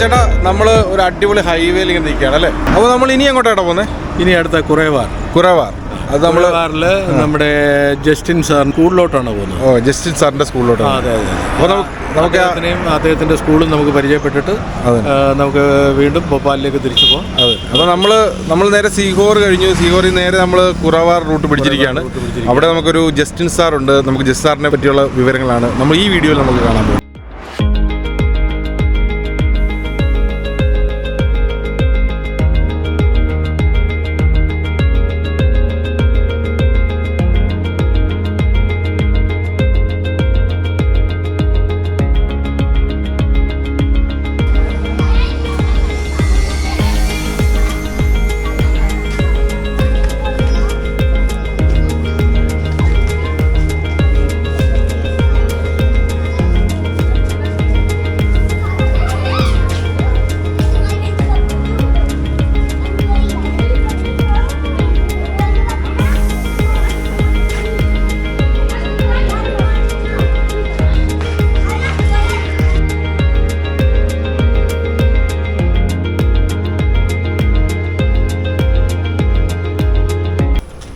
ചേട്ടാ നമ്മൾ ഒരു അടിപൊളി ഹൈവേയിൽ ഇങ്ങനെ നിൽക്കുകയാണ് അല്ലേ? അപ്പോൾ നമ്മൾ ഇനി എങ്ങോട്ടാണ് പോകുന്നത് ഇനി അടുത്ത കുറേവാർ. കുറേവാർ. അത് നമ്മൾ കാറിൽ നമ്മുടെ ജസ്റ്റിൻ സാർ സ്കൂളിലോട്ടാണ് പോകുന്നത്. ഓ ജസ്റ്റിൻ സാറിന്റെ സ്കൂളിലോട്ടാണ്. അതെ അതെ അപ്പോൾ നമുക്ക് അതിനെയും അദ്ദേഹത്തിനെയും അദ്ദേഹത്തിന്റെ സ്കൂളും നമുക്ക് പരിചയപ്പെട്ടിട്ട് നമുക്ക് വീണ്ടും ഭോപ്പാലിലേക്ക് തിരിച്ചു പോകാം അതെ. അപ്പോൾ നമ്മൾ നമ്മൾ നേരെ സീഹോർ കഴിഞ്ഞു. സീഹോറിൽ നേരെ നമ്മൾ കുറവാർ റൂട്ട് പിടിച്ചിരിക്കുകയാണ്. അവിടെ നമുക്കൊരു ജസ്റ്റിൻ സാർ ഉണ്ട് നമുക്ക് ജസ്റ്റ് സാറിനെ പറ്റിയുള്ള വിവരങ്ങളാണ് നമ്മൾ ഈ വീഡിയോയിൽ നമുക്ക് കാണാൻ പോകുന്നത്.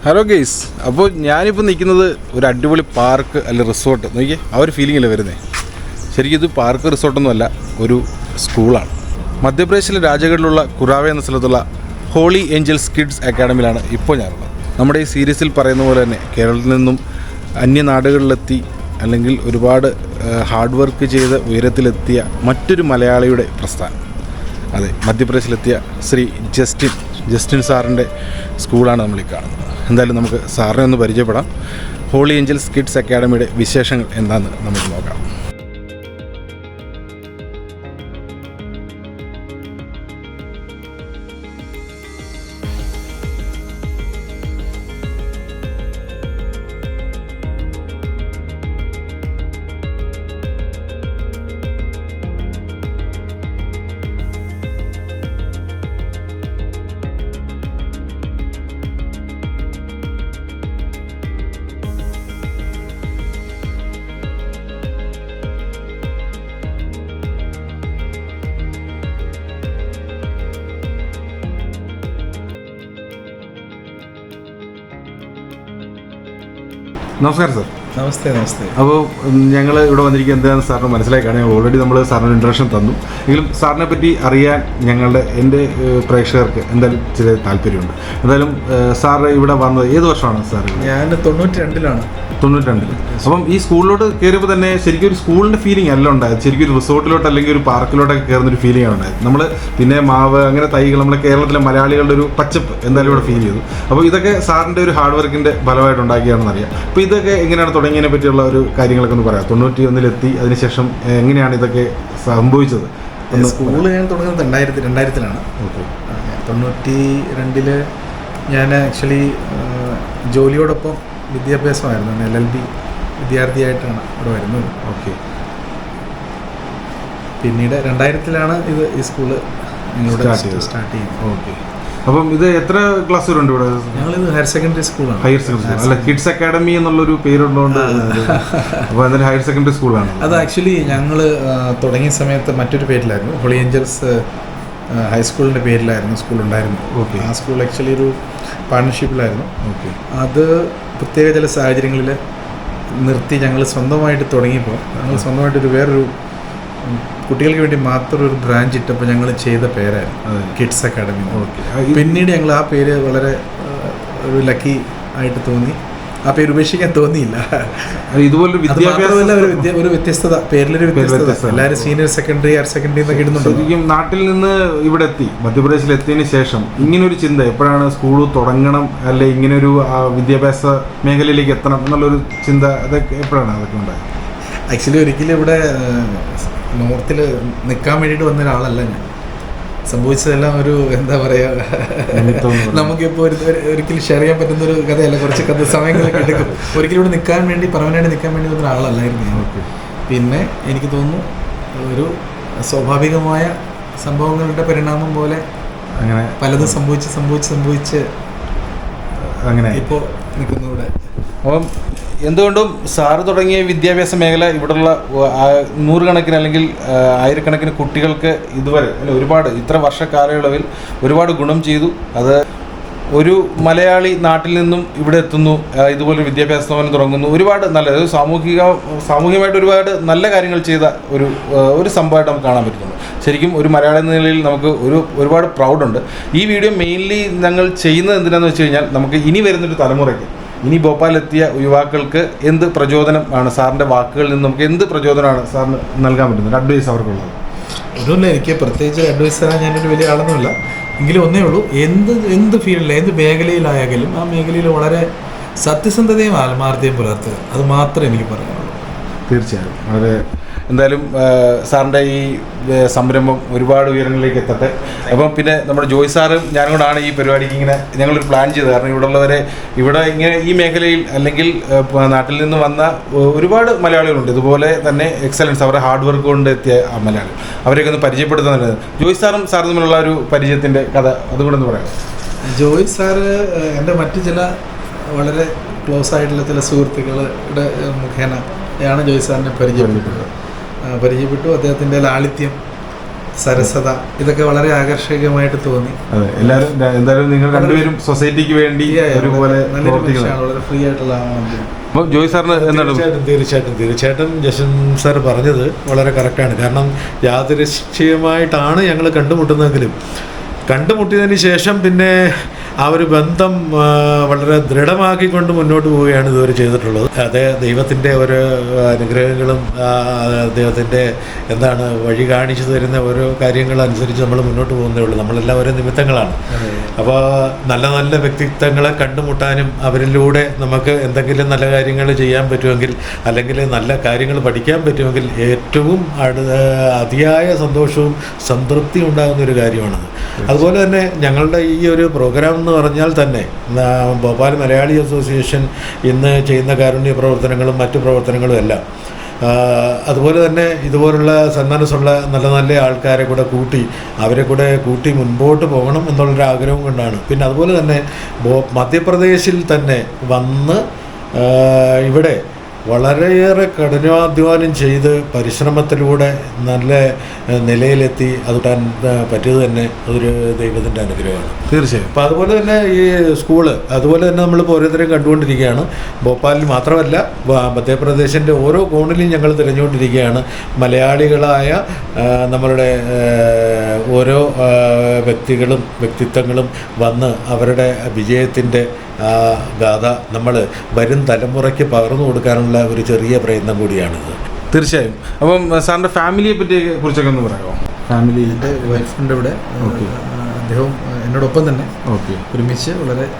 ഹലോ ഗെയ്സ് അപ്പോൾ ഞാനിപ്പോൾ നിൽക്കുന്നത് ഒരു അടിപൊളി പാർക്ക് അല്ല റിസോർട്ട്. നോക്കിയേ ആ ഒരു ഫീലിംഗ് അല്ലേ വരുന്നത് ശരിക്കും ഇത് പാർക്ക് റിസോർട്ടൊന്നുമല്ല ഒരു സ്കൂളാണ്. മധ്യപ്രദേശിലെ രാജഗഡിലുള്ള കുറാവ എന്ന സ്ഥലത്തുള്ള ഹോളി ഏഞ്ചൽസ് കിഡ്സ് അക്കാഡമിയിലാണ് ഇപ്പോൾ ഞാനുള്ളത്. നമ്മുടെ ഈ സീരീസിൽ പറയുന്ന പോലെ തന്നെ കേരളത്തിൽ നിന്നും അന്യനാടുകളിലെത്തി അല്ലെങ്കിൽ ഒരുപാട് ഹാർഡ് വർക്ക് ചെയ്ത് ഉയരത്തിലെത്തിയ മറ്റൊരു മലയാളിയുടെ പ്രസ്ഥാനം. അതെ മധ്യപ്രദേശിലെത്തിയ ശ്രീ ജസ്റ്റിൻ ജസ്റ്റിൻ സാറിന്റെ സ്കൂളാണ് നമ്മൾ ഈ കാണുന്നത്. എന്തായാലും നമുക്ക് സാറിനെ ഒന്ന് പരിചയപ്പെടാം. ഹോളി ഏഞ്ചൽസ് കിഡ്സ് അക്കാഡമിയുടെ വിശേഷങ്ങൾ എന്താണെന്ന് നമുക്ക് നോക്കാം. നമസ്കാരം സാർ. നമസ്തേ നമസ്തേ. അപ്പോൾ ഞങ്ങൾ ഇവിടെ വന്നിരിക്കുക എന്താണെന്ന് സാറിന് മനസ്സിലായി ഞങ്ങൾ ഓൾറെഡി നമ്മൾ സാറിന് ഇൻട്രഡക്ഷൻ തന്നു. എങ്കിലും സാറിനെ പറ്റി അറിയാൻ ഞങ്ങളുടെ എന്റെ പ്രേക്ഷകർക്ക് എന്തായാലും ചില താല്പര്യമുണ്ട്. എന്തായാലും സാർ ഇവിടെ വന്നത് ഏത് വർഷമാണ് സാർ ഞാൻ തൊണ്ണൂറ്റി രണ്ടിലാണ് തൊണ്ണൂറ്റിരണ്ടിൽ അപ്പം ഈ സ്കൂളിലോട്ട് കയറിയപ്പോൾ തന്നെ ശരിക്കും ഒരു സ്കൂളിന്റെ ഫീലിംഗ് അല്ല ഉണ്ടായത്. ശരിക്കും ഒരു റിസോർട്ടിലോട്ട് അല്ലെങ്കിൽ ഒരു പാർക്കിലോട്ടൊക്കെ കയറുന്ന ഒരു ഫീലിംഗ് ആണ് ഉണ്ടായത്. നമ്മൾ പിന്നെ മാവ് അങ്ങനെ തൈകൾ നമ്മുടെ കേരളത്തിലെ മലയാളികളുടെ ഒരു പച്ചപ്പ് എന്തായാലും ഇവിടെ ഫീൽ ചെയ്തു. അപ്പോൾ ഇതൊക്കെ സാറിന്റെ ഒരു ഹാർഡ് വർക്കിന്റെ ഫലമായിട്ട് ഉണ്ടാക്കിയാണെന്ന് അറിയാം. അപ്പോൾ ഇതൊക്കെ എങ്ങനെയാണ് തുടങ്ങിയതിനെ പറ്റിയുള്ള ഒരു കാര്യങ്ങളൊക്കെ ഒന്ന് പറയാം. തൊണ്ണൂറ്റി ഒന്നിലെത്തി അതിനുശേഷം എങ്ങനെയാണ് ഇതൊക്കെ സംഭവിച്ചത്? സ്കൂൾ ഞാൻ തുടങ്ങുന്നത് രണ്ടായിരത്തി രണ്ടായിരത്തിലാണ്. തൊണ്ണൂറ്റി രണ്ടിൽ ഞാൻ ആക്ച്വലി ജോലിയോടൊപ്പം വിദ്യാഭ്യാസമായിരുന്നു. എൽ എൽ ബി വിദ്യാർത്ഥിയായിട്ടാണ് ഇവിടെ വരുന്നത്. ഓക്കെ. പിന്നീട് രണ്ടായിരത്തിലാണ് ഇത് ഈ സ്കൂൾ. സ്റ്റാർട്ട് ചെയ്യുന്നത്. ഓക്കെ. അപ്പം ഇത് എത്ര ക്ലാസ് ഉണ്ട് ഇവിടെ? ഞങ്ങളിത് ഹയർ സെക്കൻഡറി സ്കൂളാണ്. ഹയർ സെക്കൻഡറി അല്ല കിഡ്സ് അക്കാഡമി എന്നുള്ളൊരു പേരുള്ളതുകൊണ്ട് അപ്പോൾ അതിന് ഹയർ സെക്കൻഡറി സ്കൂളാണ്. അത് ആക്ച്വലി ഞങ്ങൾ തുടങ്ങിയ സമയത്ത് മറ്റൊരു പേരിലായിരുന്നു. ഹോളി ഏഞ്ചൽസ് ഹൈസ്കൂളിന്റെ പേരിലായിരുന്നു സ്കൂൾ ഉണ്ടായിരുന്നു ഓക്കെ ആ സ്കൂൾ ആക്ച്വലി ഒരു പാർട്ണർഷിപ്പിലായിരുന്നു ഓക്കെ അത് പ്രത്യേക ചില സാഹചര്യങ്ങളിൽ നിർത്തി ഞങ്ങൾ സ്വന്തമായിട്ട് തുടങ്ങിയപ്പോൾ ഞങ്ങൾ സ്വന്തമായിട്ടൊരു വേറൊരു കുട്ടികൾക്ക് വേണ്ടി മാത്രം ഒരു ബ്രാഞ്ച് ഇട്ടപ്പോൾ ഞങ്ങൾ ചെയ്ത പേരായിരുന്നു. അതെ. കിഡ്സ് അക്കാഡമി ഓക്കെ പിന്നീട് ഞങ്ങൾ ആ പേര് വളരെ ഒരു ലക്കി ആയിട്ട് തോന്നി. ആ പേര് ഉപേക്ഷിക്കാൻ തോന്നിയില്ല. ഒരു ഒരു വ്യത്യസ്തത പേരിലൊരു വ്യത്യസ്തത. വ്യത്യസ്തത. എല്ലാവരും സീനിയർ സെക്കൻഡറി ഹയർ സെക്കൻഡറി എന്നൊക്കെ ഇടുന്നുണ്ട്. ശരിക്കും നാട്ടിൽ നിന്ന് ഇവിടെ എത്തി മധ്യപ്രദേശിൽ എത്തിയതിനു ശേഷം ഇങ്ങനൊരു ചിന്ത എപ്പോഴാണ് സ്കൂൾ തുടങ്ങണം അല്ലെ ഇങ്ങനൊരു ഒരു വിദ്യാഭ്യാസ മേഖലയിലേക്ക് എത്തണം എന്നുള്ളൊരു ചിന്ത അതൊക്കെ എപ്പോഴാണ് അതൊക്കെ ഉണ്ടായത്? ആക്ച്വലി ഒരിക്കലും ഇവിടെ നോർത്തിൽ നിൽക്കാൻ വേണ്ടിയിട്ട് വന്ന ഒരാളല്ല ഞാൻ. സംഭവിച്ചതെല്ലാം ഒരു എന്താ പറയാ നമുക്കിപ്പോ നമുക്കിപ്പോൾ ഒരു ഒരു- ഒരിക്കലും ഷെയർ ചെയ്യാൻ പറ്റുന്ന ഒരു കഥയല്ല. കുറച്ച് കഥ സമയങ്ങളൊക്കെ എടുക്കും. ഒരിക്കലും ഇവിടെ നിൽക്കാൻ വേണ്ടി പെർമനന്റ് നിൽക്കാൻ വേണ്ടി വന്ന ഒരാളല്ലായിരുന്നു ഞാൻ. പിന്നെ എനിക്ക് തോന്നുന്നു ഒരു സ്വാഭാവികമായ സംഭവങ്ങളുടെ പരിണാമം പോലെ അങ്ങനെ. പലതും സംഭവിച്ച് സംഭവിച്ച് സംഭവിച്ച് അങ്ങനെ. ഇപ്പോൾ നിൽക്കുന്നു ഇവിടെ. അപ്പം എന്തുകൊണ്ടും സാറ് തുടങ്ങിയ വിദ്യാഭ്യാസ മേഖല ഇവിടെയുള്ള നൂറുകണക്കിന് അല്ലെങ്കിൽ ആയിരക്കണക്കിന് കുട്ടികൾക്ക് ഇതുവരെ അല്ല ഒരുപാട് ഇത്ര വർഷ കാലയളവിൽ ഒരുപാട് ഗുണം ചെയ്തു. അത് ഒരു മലയാളി നാട്ടിൽ നിന്നും ഇവിടെ എത്തുന്നു ഇതുപോലെ വിദ്യാഭ്യാസ സ്ഥാപനം തുടങ്ങുന്നു. ഒരുപാട് നല്ല സാമൂഹിക സാമൂഹികമായിട്ട് ഒരുപാട് നല്ല കാര്യങ്ങൾ ചെയ്ത ഒരു ഒരു സംഭവമായിട്ട് നമുക്ക് കാണാൻ പറ്റുന്നുണ്ട്. ശരിക്കും ഒരു മലയാളി എന്ന നിലയിൽ നമുക്ക് ഒരു ഒരുപാട് പ്രൗഡുണ്ട്. ഈ വീഡിയോ മെയിൻലി ഞങ്ങൾ ചെയ്യുന്നത് എന്തിനാന്ന് വെച്ച് കഴിഞ്ഞാൽ നമുക്ക് ഇനി വരുന്നൊരു തലമുറയ്ക്ക് ഇനി ഭോപ്പാലെത്തിയ യുവാക്കൾക്ക് എന്ത് പ്രചോദനം ആണ് സാറിന്റെ വാക്കുകളിൽ നിന്ന് നമുക്ക് എന്ത് പ്രചോദനമാണ് സാറിന് നൽകാൻ പറ്റുന്നത്? അഡ്വൈസ് അവർക്കുള്ളത്. ഒന്നുമില്ല എനിക്ക് പ്രത്യേകിച്ച് അഡ്വൈസ് തരാൻ ഞാനൊരു വലിയ ആളൊന്നുമില്ല. എങ്കിലും ഒന്നേ ഉള്ളൂ എന്ത് എന്ത് ഫീൽഡിൽ എന്ത് മേഖലയിലായാലും ആ മേഖലയിൽ വളരെ സത്യസന്ധതയും ആത്മാർത്ഥതയും പുലർത്തുക. അത് മാത്രമേ എനിക്ക് പറയാനുള്ളൂ. തീർച്ചയായും. വളരെ എന്തായാലും സാറിന്റെ ഈ സംരംഭം ഒരുപാട് ഉയരങ്ങളിലേക്ക് എത്തട്ടെ. അപ്പം പിന്നെ നമ്മുടെ ജോയ് സാറും ഞാനും കൂടാണ് ഈ പരിപാടിക്ക് ഇങ്ങനെ ഞങ്ങളൊരു പ്ലാൻ ചെയ്തത്. കാരണം ഇവിടെ ഉള്ളവരെ ഇവിടെ ഇങ്ങനെ ഈ മേഖലയിൽ അല്ലെങ്കിൽ നാട്ടിൽ നിന്ന് വന്ന ഒരുപാട് മലയാളികളുണ്ട്. ഇതുപോലെ തന്നെ എക്സലൻസ് അവരുടെ ഹാർഡ് വർക്ക് കൊണ്ട് എത്തിയ മലയാളി അവരെയൊക്കെ ഒന്ന് പരിചയപ്പെടുത്തുന്നുണ്ട് ജോയ് സാറും സാറും തമ്മിലുള്ള ഒരു പരിചയത്തിന്റെ കഥ അതുകൊണ്ടൊന്ന് പറയാം ജോയ് സാറ് എന്റെ മറ്റു ചില വളരെ ക്ലോസ് ആയിട്ടുള്ള ചില സുഹൃത്തുക്കളുടെ മുഖേനയാണ് ജോയ് സാറിനെ പരിചയപ്പെട്ടത് ആ, പരിചയപ്പെട്ടു. അദ്ദേഹത്തിന്റെ ലാളിത്യം സരസത ഇതൊക്കെ വളരെ ആകർഷകമായിട്ട് തോന്നി. അതെ എല്ലാവരും എന്തായാലും നിങ്ങൾ രണ്ടുപേരും സൊസൈറ്റിക്ക് വേണ്ടി ഒരുപോലെ വളരെ ഫ്രീ ആയിട്ടുള്ള അപ്പോൾ ജോയ് സാറിന് എന്താണ്? തീർച്ചയായിട്ടും തീർച്ചയായിട്ടും തീർച്ചയായിട്ടും ജഷൻ സാർ പറഞ്ഞത് വളരെ കറക്റ്റാണ് കാരണം യാദൃശ്ചികമായിട്ടാണ് ഞങ്ങൾ കണ്ടുമുട്ടുന്നതെങ്കിലും. കണ്ടുമുട്ടിയതിന് ശേഷം പിന്നെ ആ ഒരു ബന്ധം വളരെ ദൃഢമാക്കിക്കൊണ്ട് മുന്നോട്ട് പോവുകയാണ് ഇതുവരെ ചെയ്തിട്ടുള്ളത്. അതേ ദൈവത്തിന്റെ ഒരു അനുഗ്രഹങ്ങളും ദൈവത്തിന്റെ അദ്ദേഹത്തിന്റെ എന്താണ് വഴി കാണിച്ചു തരുന്ന ഓരോ കാര്യങ്ങളനുസരിച്ച് നമ്മൾ മുന്നോട്ട് പോകുന്നേ ഉള്ളൂ. നമ്മളെല്ലാം ഓരോ നിമിത്തങ്ങളാണ്. അപ്പോൾ നല്ല നല്ല വ്യക്തിത്വങ്ങളെ കണ്ടുമുട്ടാനും അവരിലൂടെ നമുക്ക് എന്തെങ്കിലും നല്ല കാര്യങ്ങൾ ചെയ്യാൻ പറ്റുമെങ്കിൽ അല്ലെങ്കിൽ നല്ല കാര്യങ്ങൾ പഠിക്കാൻ പറ്റുമെങ്കിൽ ഏറ്റവും അടു അതിയായ സന്തോഷവും സംതൃപ്തിയും ഉണ്ടാകുന്ന ഒരു കാര്യമാണത്. അതുപോലെ തന്നെ ഞങ്ങളുടെ ഈ ഒരു പ്രോഗ്രാം എന്ന് പറഞ്ഞാൽ തന്നെ ഭോപ്പാൽ മലയാളി അസോസിയേഷൻ ഇന്ന് ചെയ്യുന്ന കാരുണ്യ പ്രവർത്തനങ്ങളും മറ്റു പ്രവർത്തനങ്ങളും എല്ലാം. അതുപോലെ തന്നെ ഇതുപോലുള്ള സന്മനസ്സുള്ള നല്ല നല്ല ആൾക്കാരെ കൂടെ കൂട്ടി അവരെ കൂടെ കൂട്ടി മുൻപോട്ട് പോകണം എന്നുള്ളൊരു ആഗ്രഹം കൊണ്ടാണ്. പിന്നെ അതുപോലെ തന്നെ മധ്യപ്രദേശിൽ തന്നെ വന്ന് ഇവിടെ വളരെയേറെ കഠിനാധ്വാനം ചെയ്ത് പരിശ്രമത്തിലൂടെ നല്ല നിലയിലെത്തി. അത് താൻ പറ്റിയത് തന്നെ അതൊരു ദൈവത്തിന്റെ അനുഗ്രഹമാണ്. തീർച്ചയായും. അപ്പോൾ അതുപോലെ തന്നെ ഈ സ്കൂൾ അതുപോലെ തന്നെ നമ്മൾ ഓരോരുത്തരെയും കണ്ടുകൊണ്ടിരിക്കുകയാണ്. ഭോപ്പാലിൽ മാത്രമല്ല മധ്യപ്രദേശിന്റെ ഓരോ കോണിലും ഞങ്ങൾ തിരഞ്ഞുകൊണ്ടിരിക്കുകയാണ്. മലയാളികളായ നമ്മളുടെ ഓരോ വ്യക്തികളും വ്യക്തിത്വങ്ങളും വന്ന് അവരുടെ വിജയത്തിന്റെ ഗാഥ നമ്മൾ വരും തലമുറയ്ക്ക് പകർന്നു കൊടുക്കാനുള്ള ഒരു ചെറിയ പ്രയത്നം കൂടിയാണിത് തീർച്ചയായും. അപ്പം സാറിന്റെ ഫാമിലിയെ പറ്റി കുറിച്ചൊക്കെ ഒന്ന് പറയാമോ? ഫാമിലി എന്റെ വൈഫിന്റെ ഇവിടെ. ഓക്കെ. അദ്ദേഹവും എന്നോടൊപ്പം തന്നെ ഓക്കെ. ഒരുമിച്ച് വളരെ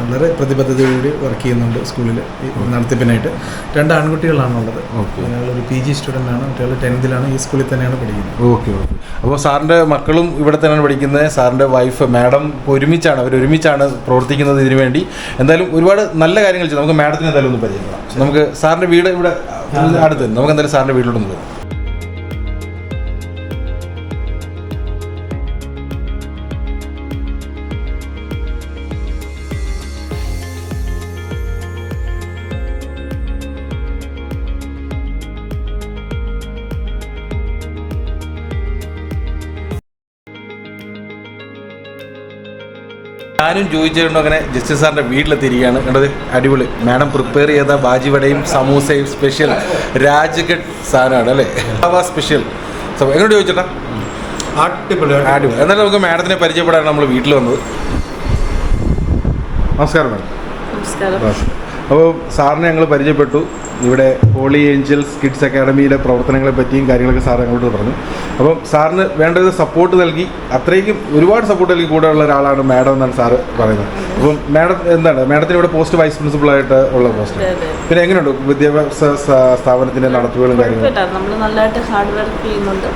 വളരെ പ്രതിബദ്ധതയോടുകൂടി വർക്ക് ചെയ്യുന്നുണ്ട് സ്കൂളിൽ നടത്തിപ്പിനായിട്ട്. രണ്ട് ആൺകുട്ടികളാണുള്ളത്. ഒരു പി ജി സ്റ്റുഡന്റ് ആണ്. മറ്റേ ടെൻത്തിലാണ് ഈ സ്കൂളിൽ തന്നെയാണ് പഠിക്കുന്നത്. Okay okay. അപ്പോൾ സാറിന്റെ മക്കളും ഇവിടെ തന്നെയാണ് പഠിക്കുന്നത്. സാറിന്റെ വൈഫ് മാഡം ഒരുമിച്ചാണ്. അവർ ഒരുമിച്ചാണ് പ്രവർത്തിക്കുന്നത് ഇതിനു വേണ്ടി. എന്തായാലും ഒരുപാട് നല്ല കാര്യങ്ങൾ ചെയ്തു. നമുക്ക് മാഡത്തിന് എന്തായാലും ഒന്ന് പരിചയപ്പെടാം. നമുക്ക് സാറിന്റെ വീട് ഇവിടെ അടുത്ത്. നമുക്ക് എന്തായാലും സാറിന്റെ വീട്ടിലോട്ടൊന്ന് പോകാം. ഞാനും ചോദിച്ചിട്ടുണ്ടോ അങ്ങനെ ജസ്റ്റിസ് സാറിന്റെ വീട്ടിലെത്തിയിരിക്കുകയാണ്. കണ്ടത് അടിപൊളി. മാഡം പ്രിപ്പയർ ചെയ്ത ബാജിവടയും സമൂസയും സ്പെഷ്യൽ രാജ്ഘട്ട് സാധനമാണ് അല്ലേ? ഹവ സ്പെഷ്യൽ സോ എങ്ങോട്ട് ചോദിച്ചേട്ടാ അടിപൊളി അടിപൊളി. എന്നാലും നമുക്ക് മാഡത്തിനെ പരിചയപ്പെടാനാണ് നമ്മൾ വീട്ടിൽ വന്നത്. നമസ്കാരം മാഡം. നമസ്കാരം. അപ്പോൾ സാറിനെ ഞങ്ങൾ പരിചയപ്പെട്ടു. ഇവിടെ ഹോളി ഏഞ്ചൽസ് കിഡ്സ് അക്കാഡമിയിലെ പ്രവർത്തനങ്ങളെ പറ്റിയും കാര്യങ്ങളൊക്കെ സാർ ഞങ്ങളോട് പറഞ്ഞു. അപ്പം സാറിന് വേണ്ടത് സപ്പോർട്ട് നൽകി അത്രയ്ക്കും ഒരുപാട് സപ്പോർട്ട് നൽകി കൂടെ ഉള്ള ഒരാളാണ് മാഡം എന്നാണ് സാറ് പറയുന്നത്. അപ്പം മാഡം എന്താണ്? മാഡത്തിന് ഇവിടെ പോസ്റ്റ് വൈസ് പ്രിൻസിപ്പളായിട്ട് ഉള്ള പോസ്റ്റ്. പിന്നെ എങ്ങനെയുണ്ട്? വിദ്യാഭ്യാസ സ്ഥാപനത്തിന്റെ നടത്തുകളും കാര്യങ്ങളും? നമ്മൾ നല്ലതായിട്ട് ഹാർഡ് വർക്ക് ചെയ്യുന്നുണ്ട്.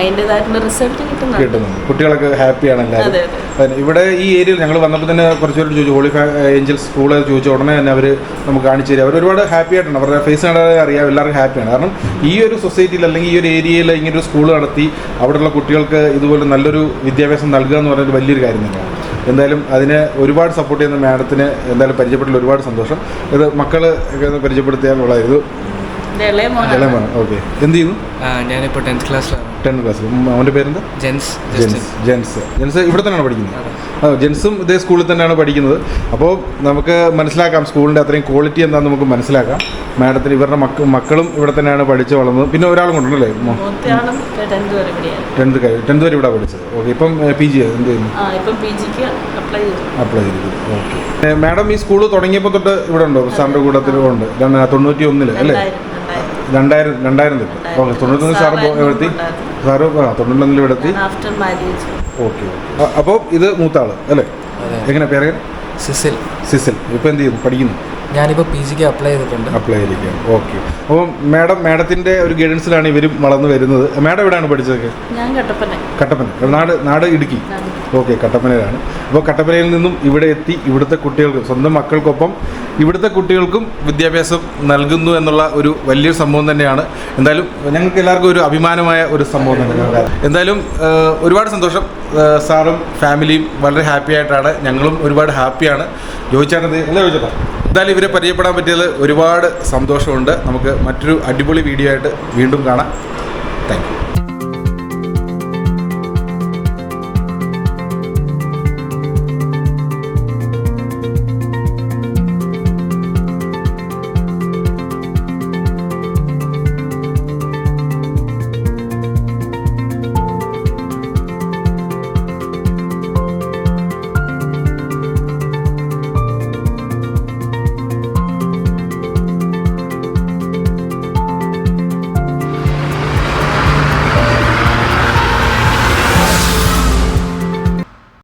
അതിന്റെതായിട്ടുള്ള റിസൾട്ട് കിട്ടുന്നുണ്ട്. കിട്ടുന്നുണ്ട്. കുട്ടികളൊക്കെ ഹാപ്പിയാണ് എല്ലാവരും. ഇവിടെ ഈ ഏരിയയിൽ ഞങ്ങൾ വന്നപ്പോൾ തന്നെ കുറച്ച് പേര് ചോദിച്ചു ഹോളി ഏഞ്ചൽസ് സ്കൂൾ ചോദിച്ച ഉടനെ തന്നെ അവർ നമുക്ക് കാണിച്ചു തരും. അവർ ഒരുപാട് ഹാപ്പി ആയിട്ടുണ്ട്. അവരുടെ ഫേസ് കണ്ടാൽ അറിയാം എല്ലാവർക്കും ഹാപ്പിയാണ് കാരണം ഈ ഒരു സൊസൈറ്റിയിൽ അല്ലെങ്കിൽ ഈ ഒരു ഏരിയയിൽ ഇങ്ങനെ ഒരു സ്കൂൾ നടത്തി അവിടെയുള്ള കുട്ടികൾക്ക് ഇതുപോലെ നല്ലൊരു വിദ്യാഭ്യാസം നൽകുക എന്ന് പറയുന്നത് വലിയൊരു കാര്യം തന്നെയാണ്. എന്തായാലും അതിന് ഒരുപാട് സപ്പോർട്ട് ചെയ്യുന്ന മാഡത്തിന് എന്തായാലും പരിചയപ്പെട്ടില്ല ഒരുപാട് സന്തോഷം. ഇത് മക്കൾ പരിചയപ്പെടുത്തിയാൽ പരിചയപ്പെടുത്തിയാലുള്ള ഇത്. ഇളയമാണ് ഓക്കെ എന്ത് ചെയ്യുന്നു? ഞാനിപ്പോൾ ടെൻത്ത് ക്ലാസ്സിലാണ് ടെൻത്ത് ക്ലാസ് അവന്റെ പേരെന്താ? Gents gents. ജെൻസ്. ജെൻസ് ഇവിടെ തന്നെയാണ് പഠിക്കുന്നത്. ആ ജെൻസും ഇതേ സ്കൂളിൽ തന്നെയാണ് പഠിക്കുന്നത്. അപ്പോൾ നമുക്ക് മനസ്സിലാക്കാം സ്കൂളിന്റെ അത്രയും ക്വാളിറ്റി എന്താണെന്ന് നമുക്ക് മനസ്സിലാക്കാം. മാഡത്തിന് ഇവരുടെ മക്ക മക്കളും ഇവിടെ തന്നെയാണ് പഠിച്ച് വളർന്നത്. പിന്നെ ഒരാളും കൊണ്ടല്ലേ ടെൻത്ത് ടെൻത്ത് വരെ ഇവിടെ പഠിച്ചത്. ഓക്കെ ഇപ്പം പി ജി എന്ത് ചെയ്യുന്നു? ആ ഇപ്പം പി അപ്ലൈ ചെയ്തു. ചെയ്തിരിക്കുന്നു ഓക്കെ മാഡം ഈ സ്കൂൾ തുടങ്ങിയപ്പോൾ തൊട്ട് ഇവിടെ ഉണ്ടോ? സാറിന്റെ കൂട്ടത്തിലും ഉണ്ട്. തൊണ്ണൂറ്റി ഒന്നിൽ അല്ലേ? രണ്ടായിരം രണ്ടായിരം തൊട്ട് ഓക്കെ തൊണ്ണൂറ്റൊന്ന് സാറ് പോ- എവിടെത്തി? സാറ് ആ തൊണ്ണൂറ്റൊന്നിൽ ആഫ്റ്റർ മാരേജ് ഓക്കെ അപ്പോൾ ഇത് മൂത്താൾ അല്ലേ? എങ്ങനെ പേര്? സിസിൽ. സിസിൽ. ഇപ്പം എന്ത് ചെയ്യുന്നു? പഠിക്കുന്നു? ഞാനിപ്പോൾ പി ജിക്ക് അപ്ലൈ ചെയ്തിട്ടുണ്ട്. അപ്ലൈ ചെയ്തിരിക്കുകയാണ്. ഓക്കെ അപ്പോൾ മാഡം മാഡത്തിന്റെ ഒരു ഗൈഡൻസിലാണ് ഇവരും വളർന്നു വരുന്നത്. മാഡം എവിടെയാണ് പഠിച്ചതൊക്കെ? ഞാൻ കട്ടപ്പന. കട്ടപ്പന. നാട് നാട് ഇടുക്കി. ഓക്കെ കട്ടപ്പനയിലാണ്. അപ്പോൾ കട്ടപ്പനയിൽ നിന്നും ഇവിടെ എത്തി ഇവിടുത്തെ കുട്ടികൾക്ക് സ്വന്തം മക്കൾക്കൊപ്പം ഇവിടുത്തെ കുട്ടികൾക്കും വിദ്യാഭ്യാസം നൽകുന്നു എന്നുള്ള ഒരു വലിയൊരു സംഭവം തന്നെയാണ്. എന്തായാലും ഞങ്ങൾക്ക് എല്ലാവർക്കും ഒരു അഭിമാനമായ ഒരു സംഭവം തന്നെയാണ് എന്തായാലും ഒരുപാട് സന്തോഷം. സാറും ഫാമിലിയും വളരെ ഹാപ്പി ആയിട്ടാണ്. ഞങ്ങളും ഒരുപാട് ഹാപ്പിയാണ്. ചോദിച്ചാണത് എന്താ ചോദിച്ചേട്ടാ എന്തായാലും ഇവരെ പരിചയപ്പെടാൻ പറ്റിയത് ഒരുപാട് സന്തോഷമുണ്ട്. നമുക്ക് മറ്റൊരു അടിപൊളി വീഡിയോ ആയിട്ട് വീണ്ടും കാണാം. താങ്ക്